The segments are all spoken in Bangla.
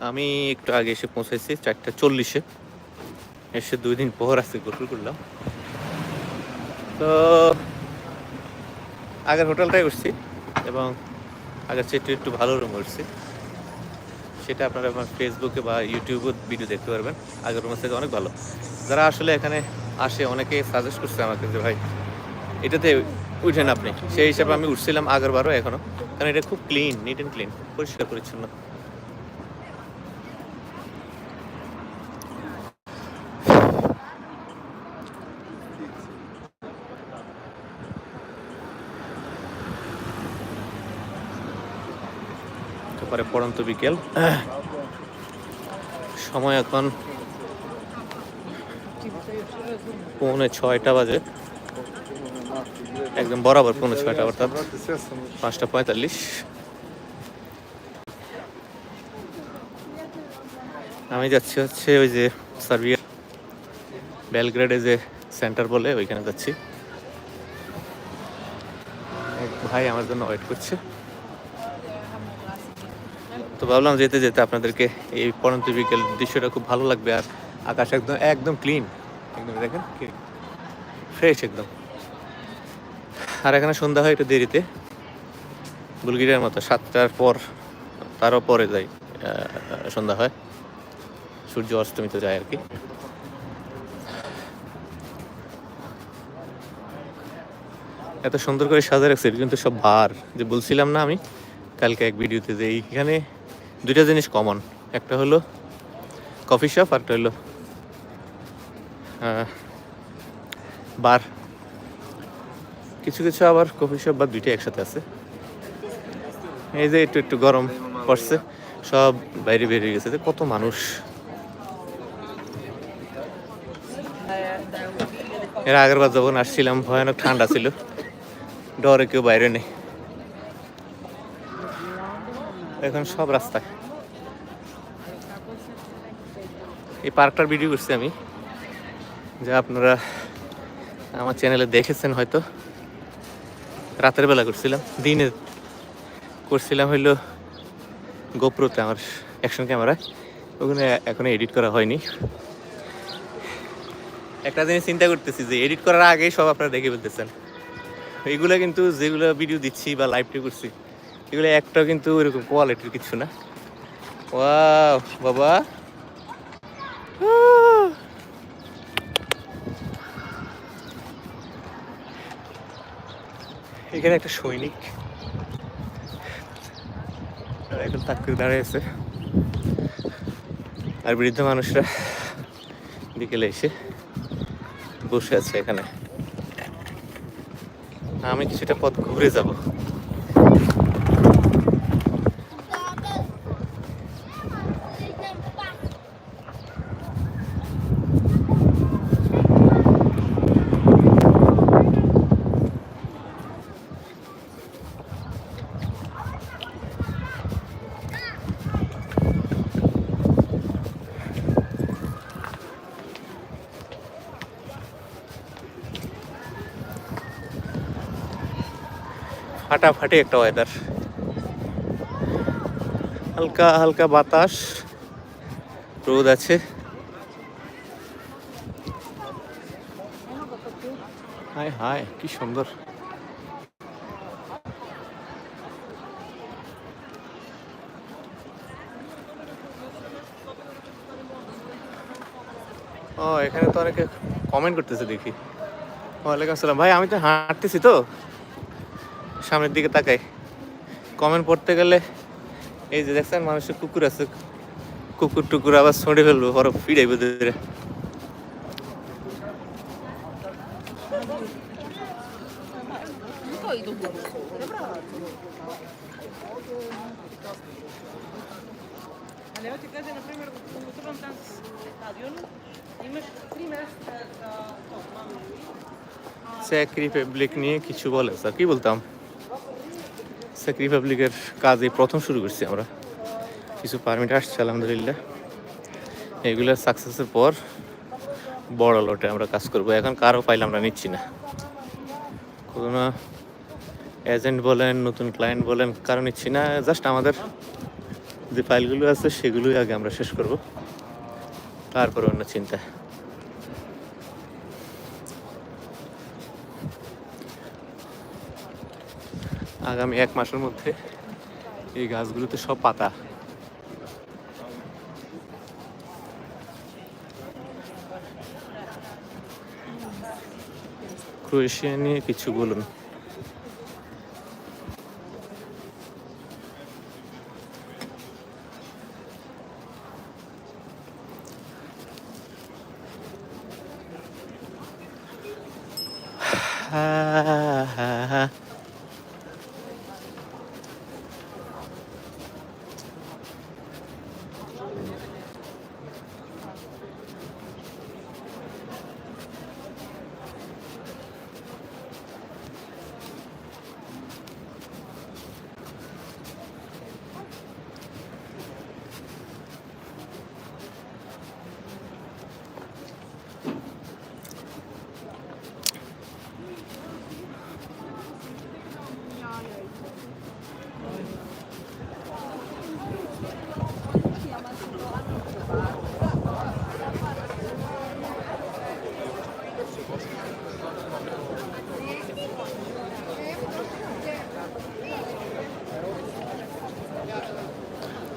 আমি একটু আগে এসে পৌঁছেছি চারটা চল্লিশে। এসে দুই দিন পর আজকে গোসল করলাম। তো, আগের হোটেলটাই উঠছি এবং আগের চেয়ে একটু ভালো রুম উঠছি সেটা আপনারা আমার ফেসবুকে বা ইউটিউবে ভিডিও দেখতে পারবেন। আগের রুমের থেকে অনেক ভালো। যারা আসলে এখানে আসে, অনেকে সাজেস্ট করছে আমাকে যে, ভাই, এটাতে উঠেন আপনি। সেই হিসাবে আমি উঠছিলাম আগের বারও এখনও কারণ এটা খুব ক্লিন নিট অ্যান্ড ক্লিন পরিষ্কার পরিচ্ছন্ন তারপরে পড়ন্ত বিকেল। সময় এখন পৌনে ছয়টা বাজে। একদম বরাবর পৌনে ছয়টা, অর্থাৎ পাঁচটা পঁয়তাল্লিশ। আমি যাচ্ছি হচ্ছে ওই যে সার্বিয়া বেলগ্রেডে যে সেন্টার বলে, ওইখানে যাচ্ছি। এক ভাই আমার জন্য ওয়েট করছে। তো ভাবলাম যেতে যেতে আপনাদেরকে এই পরন্ত বিকেল দৃশ্যটা খুব ভালো লাগবে আর আকাশ একদম একদম ক্লিন একদম দেখেন ফ্রেশ একদম। আর এখানে সন্ধ্যা হয় একটু দেরিতে। বুলগিরিয়ার মতো সাতটার পর, তারও পরে যাই সন্ধ্যা হয়। সূর্য অস্তমিত যায় আর কি। এত সুন্দর করে সাজা রাখছে কিন্তু সব বার যে বলছিলাম না আমি, কালকে এক ভিডিওতে যে এইখানে দুইটা জিনিস কমন একটা হলো কফি শপ আর একটা হলো বার কিছু কিছু আবার কফি শপ বা দুইটা একসাথে আছে। এই যে একটু একটু গরম পড়ছে, সব বাইরে বেরিয়ে গেছে। যে কত মানুষ। এর আগের বার যখন আসছিলাম, ভয়ানক ঠান্ডা ছিল। ডরে কেউ বাইরে নেই। এখন সব রাস্তায়। এই পার্কটার ভিডিও করছি আমি। যা আপনারা আমার চ্যানেলে দেখেছেন হয়তো। রাতের বেলা করছিলাম, দিনে করছিলাম হইল গোপ্রোতে আমার অ্যাকশন ক্যামেরায় ওখানে এখনও এডিট করা হয়নি। একটা জিনিস চিন্তা করতেছি যে এডিট করার আগেই সব আপনারা দেখে ফেলতেছেন। এইগুলো কিন্তু যেগুলো ভিডিও দিচ্ছি বা লাইভটি করছি এগুলো একটাও কিন্তু ওইরকম কোয়ালিটির কিছু না। ওয়াও বাবা! এখানে একটা সৈনিক। এখন তাক দাঁড়িয়ে আছে। আর বৃদ্ধ মানুষরা বিকেলে এসে বসে আছে এখানে। আমি কিছুটা পথ ঘুরে যাব। ফাটাফাটি একটা ওয়েদার হালকা হালকা বাতাস, রোদ আছে। হায় হায়, কি সুন্দর। ও, এখানে তো অনেকে কমেন্ট করতেছে দেখি। ওয়ালাইকুম আসসালাম। ভাই, আমি তো হাঁটতেছি তো। সামনের দিকে তাকাই। কমেন্ট পড়তে গেলে এই যে দেখছেন, মানুষের কুকুর আছে। কুকুর টুকুর আবার ছড়ে ফেলব বরফ ফিরাইবো ধরে। স্যাক্রি ফেব্রিক নিয়ে কিছু বলে স্যার কি বলতাম? স্যাক রিপাবলিকের কাজ এই প্রথম শুরু করছি আমরা। কিছু পারমিট আসছে, আলহামদুলিল্লাহ। এগুলোর সাকসেসের পর বড় লটে আমরা কাজ করব। এখন কারও ফাইল আমরা নিচ্ছি না। কোনো এজেন্ট বলেন, নতুন ক্লায়েন্ট বলেন, কারও নিচ্ছি না। জাস্ট আমাদের যে ফাইলগুলো আছে, সেগুলোই আগে আমরা শেষ করব। তারপরে অন্য চিন্তা। আগামী এক মাসের মধ্যে এই গাছগুলোতে সব পাতা। ক্রোয়েশিয়া নিয়ে কিছু বলুন।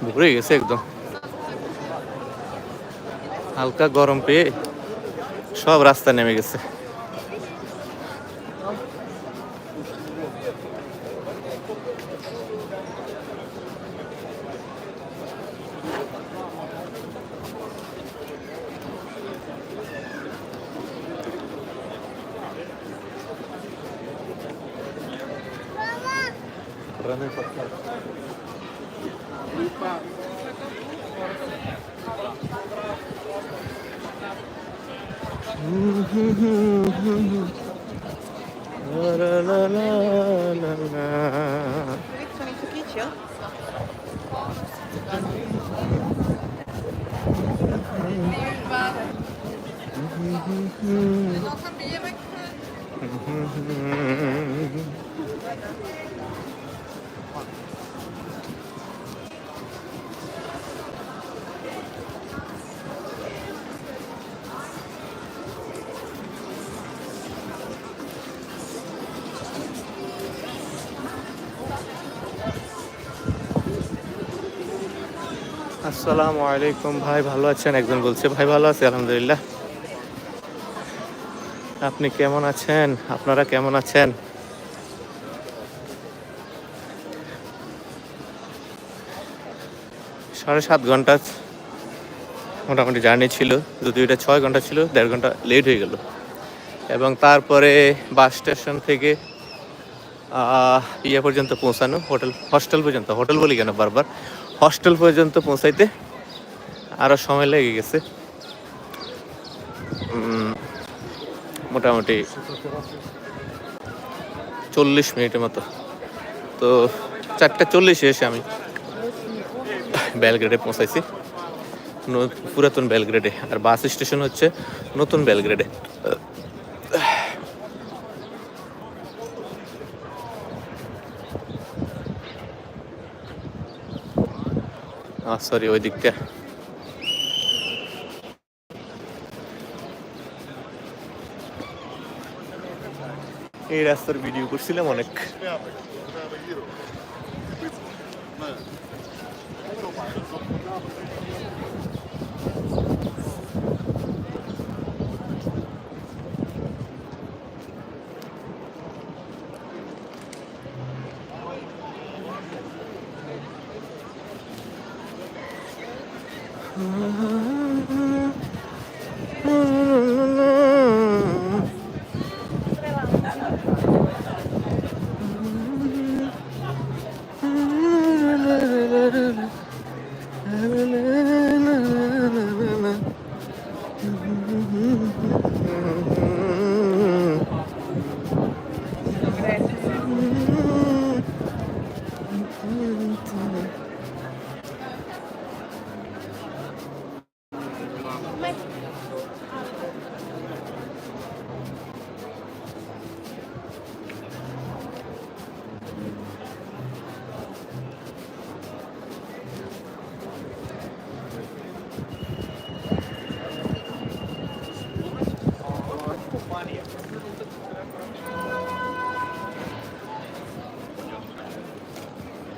ভরে গেছে একদম। হালকা গরম পেয়ে সব রাস্তা নেমে গেছে। La la la la la la. আসসালামু আলাইকুম। ভাই, ভালো আছেন? একজন বলছে, ভাই, ভালো আছি, আলহামদুলিল্লাহ। আপনি কেমন আছেন? আপনারা কেমন আছেন? সাড়ে সাত ঘণ্টা মোটামুটি জার্নি ছিল যদি এটা ছয় ঘণ্টা ছিল, দেড় ঘণ্টা লেট হয়ে গেল। এবং তারপরে বাস স্টেশন থেকে ইয়ে পর্যন্ত পৌঁছানো, হোটেল, হস্টেল পর্যন্ত, হোটেল বলি কেন বারবার? হস্টেল পর্যন্ত পৌঁছাইতে আরও সময় লেগে গেছে। মোটামুটি চল্লিশ মিনিটের মতো। তো চারটা চল্লিশে এসে আমি বেলগ্রেডে পৌঁছাইছি। পুরাতন বেলগ্রেডে। আর বাস স্টেশন হচ্ছে নতুন বেলগ্রেডে। সরি ওই দিকটা। এই রাস্তার ভিডিও করছিলাম অনেক। Mm-hmm.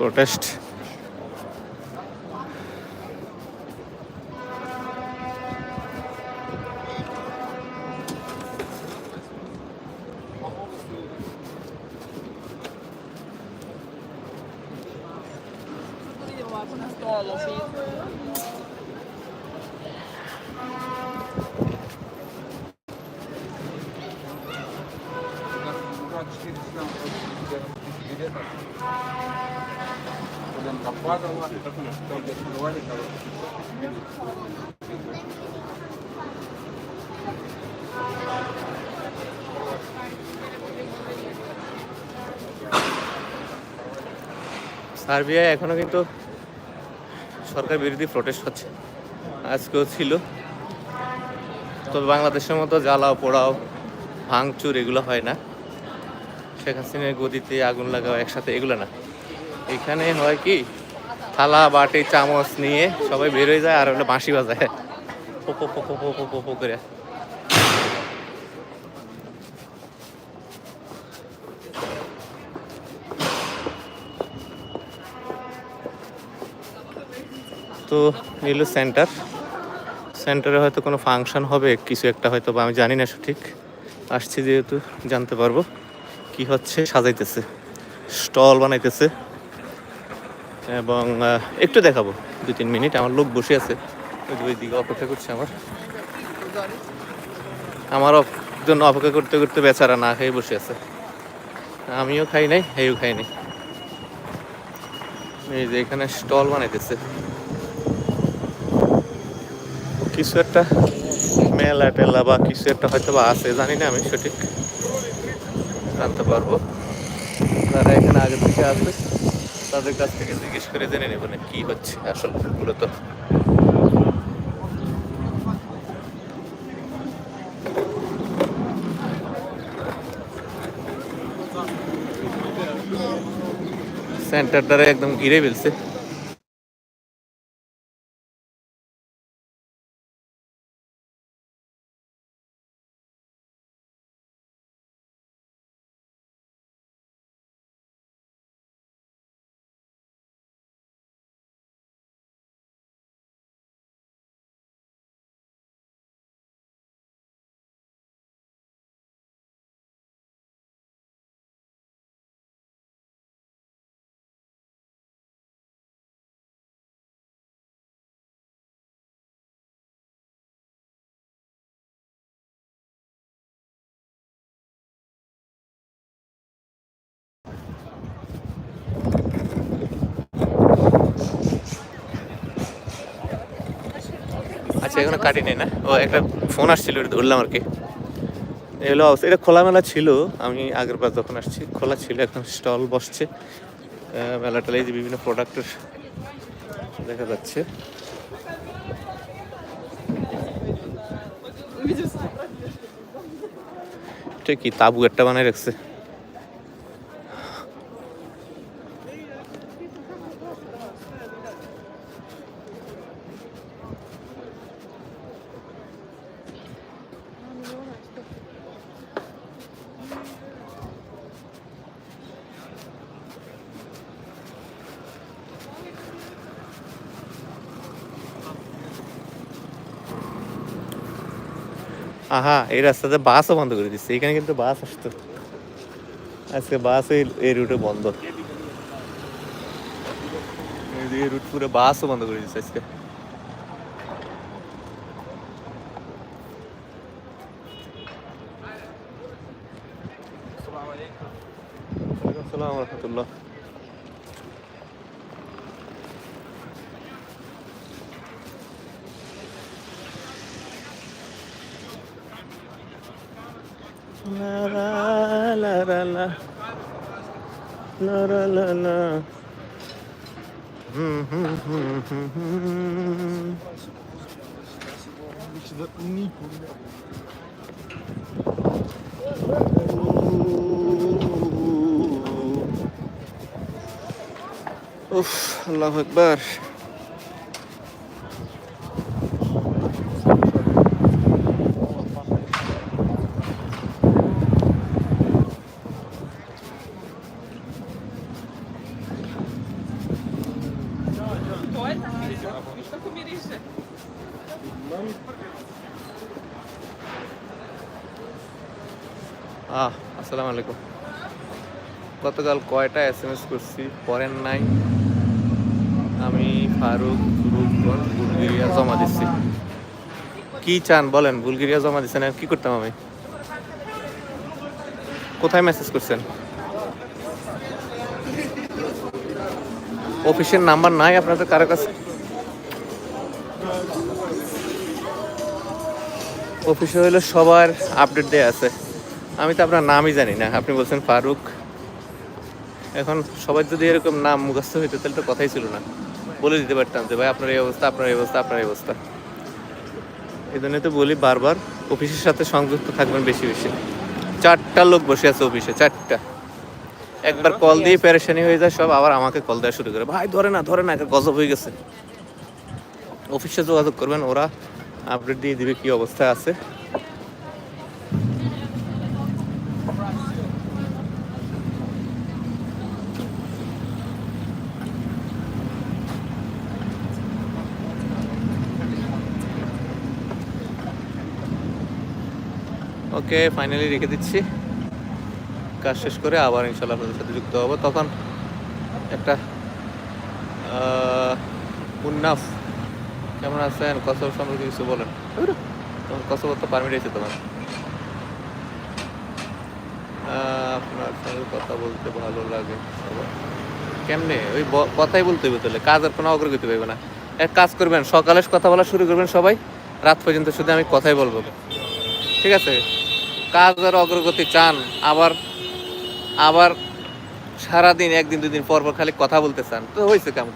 Protest All of these. সার্বিয়ায় এখনও কিন্তু সরকার বিরোধী প্রোটেস্ট হচ্ছে আজকেও ছিল। তবে বাংলাদেশের মতো জ্বালাও, পোড়াও, ভাঙচুর এগুলো হয় না। শেখ হাসিনার গদিতে আগুন লাগাও একসাথে এগুলো না। এখানে হয় কি, থালা, বাটি, চামচ নিয়ে সবাই বেরোয় যায় আর হলো বাঁশি বাজায়। পোকো পো পো পো পো পো পো করে। তো এলো সেন্টার সেন্টারে হয়তো কোনো ফাংশন হবে, কিছু একটা হয়তো বা আমি জানি না সঠিক। আসছি যেহেতু, জানতে পারব কি হচ্ছে, সাজাইতেছে, স্টল বানাইতেছে। এবং একটু দেখাবো দু তিন মিনিট, আমার লোক বসে আছে। ওই দিকে অপেক্ষা করছে আমার। আমারও জন্য অপেক্ষা করতে করতে বেচারা না খেয়ে বসে আছে। আমিও খাই নাই হেও খাই নাই। এই যে এখানে স্টল বানাইতেছে। কিছু একটা মেলা টেলা বা কিছু একটা হয়তো বা আছে, জানি না আমি সঠিক জানতে পারব। যারা এখানে আগে থেকে আসবে, তাদের কাছ থেকে জিজ্ঞেস করে জেনে নেব না কি হচ্ছে আসলে মূলত। সেন্টারটারে একদম ঘিরে ফেলছে। আচ্ছা এখনও কাটি নেই না? ও একটা ফোন আসছিল ধরলাম আর কি। এগুলো অবস্থা। এটা খোলামেলা ছিল আমি আগের বার যখন আসছি খোলা ছিল এখন স্টল বসছে। মেলাটালে যে বিভিন্ন প্রোডাক্টের দেখা যাচ্ছে। এটা কি তাবু একটা বানায় রাখছে? আহা, এই রাস্তাতে বাসও বন্ধ করে দিচ্ছে। এখানে কিন্তু বাস আসতো। আজকে বাস এই রুটে বন্ধ। এই রুট পুরো বাসও বন্ধ করে দিচ্ছে আজকে। La la la la la. La la la la. Of, Allahu Ekber. আসসালামু আলাইকুম। গতকাল কয়টা এস এম এস করছি? পরেন নাই। আমি ফারুক রূপগঞ্জ বুলগেরিয়া জমা দিচ্ছি। কি চান বলেন? বুলগেরিয়া জমা দিচ্ছেন কি করতাম আমি? কোথায় মেসেজ করছেন? অফিসের নাম্বার নাই আপনাদের কারও কাছে? অফিসে হইলে সবার আপডেট দেয়া আছে। আমি তো আপনার নামই জানি না। আপনি বলছেন ফারুক। এখন সবাই যদি এরকম নাম মুখস্থ হইতো তাহলে তো কথাই ছিল না। বলে দিতে পারতাম যে ভাই আপনার এই অবস্থা আপনার এই অবস্থা আপনার এই অবস্থা। এই জন্য তো বলি বারবার অফিসের সাথে সংযুক্ত থাকবেন বেশি বেশি। চারটা লোক বসে আছে অফিসে চারটা। একবার কল দিয়ে প্যারেশানি হয়ে যায় সব আবার আমাকে কল দেওয়া শুরু করে। ভাই ধরে না ধরে না একটা গজব হয়ে গেছে। অফিসে যোগাযোগ করবেন ওরা আপডেট দিয়ে দিবে কি অবস্থা আছে। ওকে ফাইনালি রেখে দিচ্ছি। কাজ শেষ করে আবার ইনশাল্লাহ আপনাদের সাথে যুক্ত হব। তখন একটা আহ, মুন্নাফ কেমন আছেন? কসব সম্পর্কে কিছু বলেন। তোমার কসব তো পারমিট আছে তোমার। আপনার সঙ্গে কথা বলতে ভালো লাগে। কেমনে? ওই কথাই বলতে হবে তাহলে। কাজ আর কোনো অগ্রগতি পাইবে না। এক কাজ করবেন সকালে কথা বলা শুরু করবেন সবাই। রাত পর্যন্ত শুধু আমি কথাই বলব। ঠিক আছে? কাজ আর অগ্রগতি চান, আবার আবার সারাদিন, একদিন, দুদিন পর পর খালি কথা বলতে চান, তো হয়েছে কেমন?